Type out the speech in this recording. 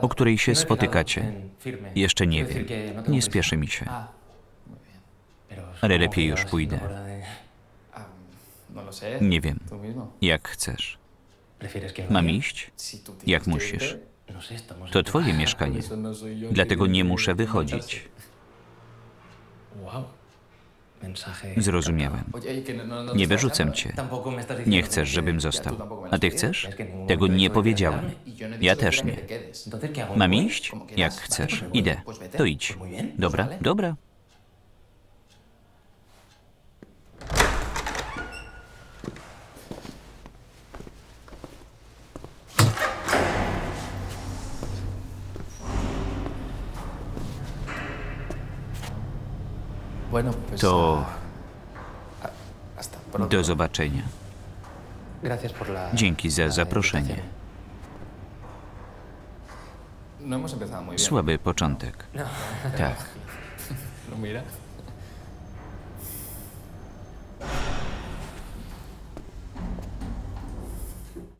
O której się spotykacie? Jeszcze nie wiem. Nie spieszy mi się. Ale lepiej już pójdę. Nie wiem. Jak chcesz. Mam iść? Jak musisz? To twoje mieszkanie. Dlatego nie muszę wychodzić. Zrozumiałem. Nie wyrzucę cię. Nie chcesz, żebym został. A ty chcesz? Tego nie powiedziałem. Ja też nie. Mam iść? Jak chcesz. Idę. To idź. Dobra? Dobra. To do zobaczenia. Dzięki za zaproszenie. No Słaby początek. Tak.